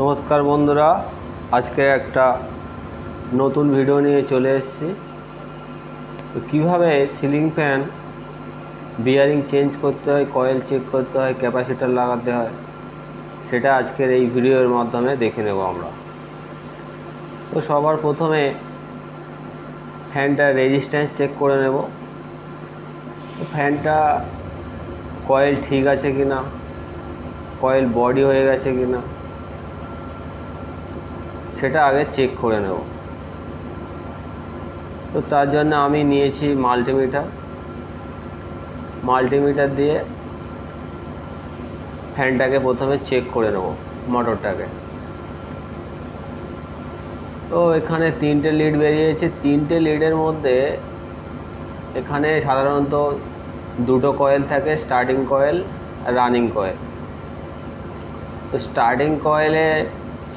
নমস্কার বন্ধুরা, আজকে একটা নতুন ভিডিও নিয়ে চলে এসেছি। তো কীভাবে সিলিং ফ্যান বিয়ারিং চেঞ্জ করতে হয় কয়েল চেক করতে হয় ক্যাপাসিটার লাগাতে হয়, সেটা আজকের এই ভিডিওর মাধ্যমে দেখে নেব আমরা। তো সবার প্রথমে ফ্যানটার রেজিস্ট্যান্স চেক করে নেব। ফ্যানটা কয়েল ঠিক আছে কি না কয়েল বডি হয়ে গেছে কি না সেটা আগে চেক করে নেব। তো তার জন্য আমি নিয়েছি মাল্টিমিটার মাল্টিমিটার দিয়ে ফ্যানটাকে প্রথমে চেক করে নেব মোটরটাকে তো এখানে তিনটে লিড বেরিয়েছে। তিনটে লিডের মধ্যে এখানে সাধারণত দুটো কয়েল থাকে স্টার্টিং কয়েল রানিং কয়েল তো স্টার্টিং কয়েলে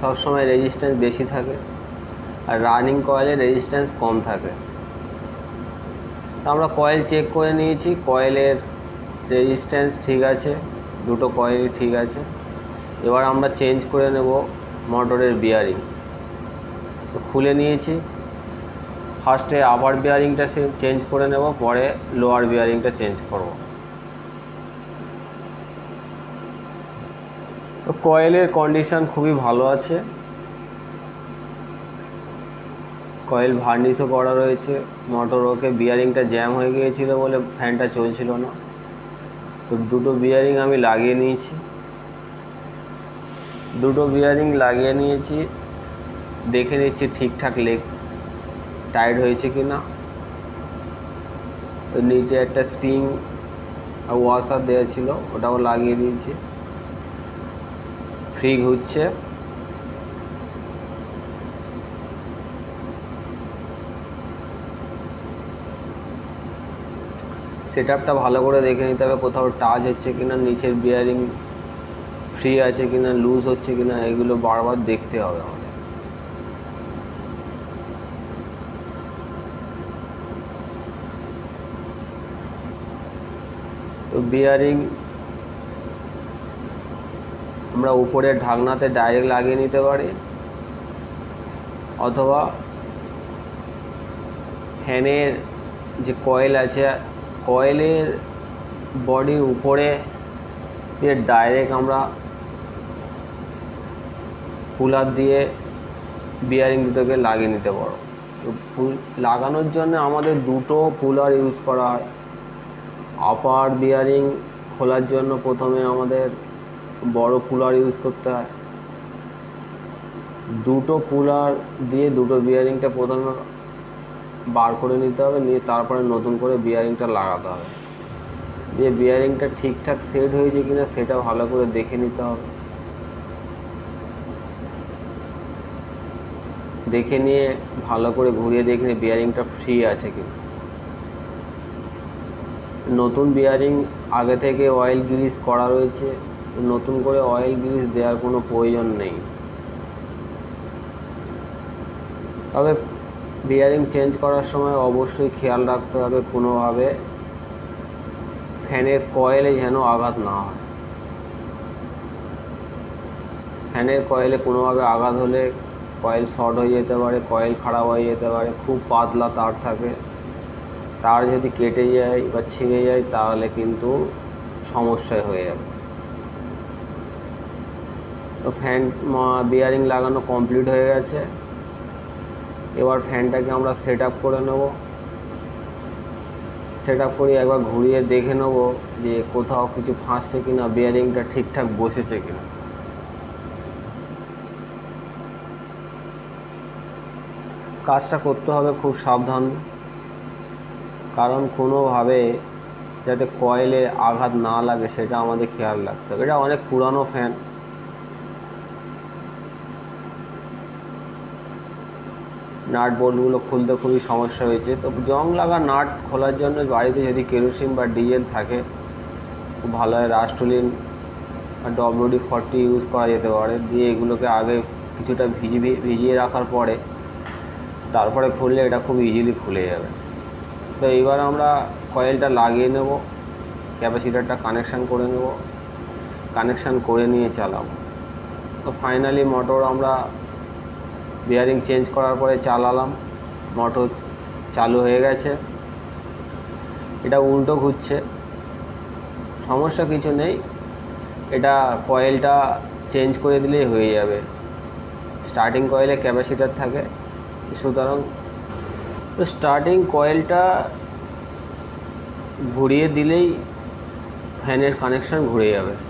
সবসময় রেজিস্ট্যান্স বেশি থাকে আর রানিং কয়েলে রেজিস্ট্যান্স কম থাকে। তো আমরা কয়েল চেক করে নিয়েছি কয়েলের রেজিস্ট্যান্স ঠিক আছে, দুটো কয়েলই ঠিক আছে। এবার আমরা চেঞ্জ করে নেব মোটরের বিয়ারিং খুলে নিয়েছি। ফার্স্টে আপার বিয়ারিংটা চেঞ্জ করে নেব, পরে লোয়ার বিয়ারিংটা চেঞ্জ করব। তো কয়েলের কন্ডিশন খুবই ভালো আছে। কয়েল ভার্নিশও করা রয়েছে। মোটর ওকে বিয়ারিংটা জ্যাম হয়ে গিয়েছিল বলে ফ্যানটা চলছিল না। তো দুটো বিয়ারিং আমি লাগিয়ে নিয়েছি। দুটো বিয়ারিং লাগিয়ে নিয়েছি। দেখে নিচ্ছি ঠিকঠাক লেগ টাইট হয়েছে কি না নিচে একটা স্প্রিং ওয়াশার দেওয়া ছিল, ওটাও লাগিয়ে দিয়েছি। ফ্রি ঘুরছে সেট আপটা ভালো করে দেখে নিতে হবে কোথাও টাচ হচ্ছে কিনা, নিচের বিয়ারিং ফ্রি আছে কিনা লুজ হচ্ছে কিনা, এগুলো বারবার দেখতে হবে আমাদের। তো বিয়ারিং আমরা উপরের ঢাকনাতে ডাইরেক্ট লাগিয়ে নিতে পারি, অথবা ফ্যানের যে কয়েল আছে কয়েলের বডির উপরে দিয়ে ডাইরেক্ট আমরা কুলার দিয়ে বিয়ারিং দুটোকে লাগিয়ে নিতে পারো। তো ফুল লাগানোর জন্য আমাদের দুটো কুলার ইউজ করা হয়। আপার বিয়ারিং খোলার জন্য প্রথমে আমাদের বড় কুলার ইউজ করতে হয়। দুটো কুলার দিয়ে দুটো বিয়ারিংটা প্রথমে বার করে নিতে হবে, নিয়ে তারপরে নতুন করে বিয়ারিংটা লাগাতে হবে। দিয়ে বিয়ারিংটা ঠিকঠাক সেট হয়েছে কিনা সেটা ভালো করে দেখে নিতে হবে। দেখে নিয়ে ভালো করে ঘুরিয়ে দেখে বিয়ারিংটা ফ্রি আছে কি নতুন বিয়ারিং আগে থেকে অয়েল গ্রিস করা রয়েছে। নতুন করে অয়েল গ্রিস দেওয়ার কোনো প্রয়োজন নেই। তবে বিয়ারিং চেঞ্জ করার সময় অবশ্যই খেয়াল রাখতে হবে কোনোভাবে ফ্যানের কয়েলে যেন আঘাত না হয়। ফ্যানের কয়েলে কোনোভাবে আঘাত হলে কয়েল শর্ট হয়ে যেতে পারে কয়েল খারাপ হয়ে যেতে পারে, খুব পাতলা তার থাকে। তার যদি কেটে যায় বা ছিঁড়ে যায়, তাহলে কিন্তু সমস্যায় হয়ে যাবে। তো ফ্যান বিয়ারিং লাগানো কমপ্লিট হয়ে গেছে। এবার ফ্যানটাকে আমরা সেট করে নেব। সেট আপ করে একবার ঘুরিয়ে দেখে নেব যে কোথাও কিছু ফাঁসছে কিনা বিয়ারিংটা ঠিকঠাক বসেছে কিনা। কাজটা করতে হবে খুব সাবধান, কারণ কোনোভাবে যাতে কয়েলে আঘাত না লাগে, সেটা আমাদের খেয়াল রাখতে হবে। এটা অনেক পুরানো ফ্যান নাট বোল্টগুলো খুলতে খুবই সমস্যা হয়েছে। তো জং লাগা নাট খোলার জন্য বাড়িতে যদি কেরোসিন বা ডিজেল থাকে, খুব ভালো হয়। রাস্টলিন ডব্লিউডি ফর্টি ইউজ করা যেতে পারে। দিয়ে এগুলোকে আগে কিছুটা ভিজিয়ে ভিজিয়ে রাখার পরে তারপরে খুললে এটা খুব ইজিলি খুলে যাবে। তো এইবার আমরা কয়েলটা লাগিয়ে নেব ক্যাপাসিটারটা কানেকশান করে নেব কানেকশান করে নিয়ে চালাবো। তো ফাইনালি মোটর আমরা বিয়ারিং চেঞ্জ করার পরে চালালাম। মোটর চালু হয়ে গেছে। এটা উল্টো ঘুরছে। সমস্যা কিছু নেই। এটা কয়েলটা চেঞ্জ করে দিলেই হয়ে যাবে। স্টার্টিং কয়েলে ক্যাপাসিটার থাকে। সুতরাং তো স্টার্টিং কয়েলটা ঘুরিয়ে দিলেই ফ্যানের কানেকশান ঘুরে যাবে।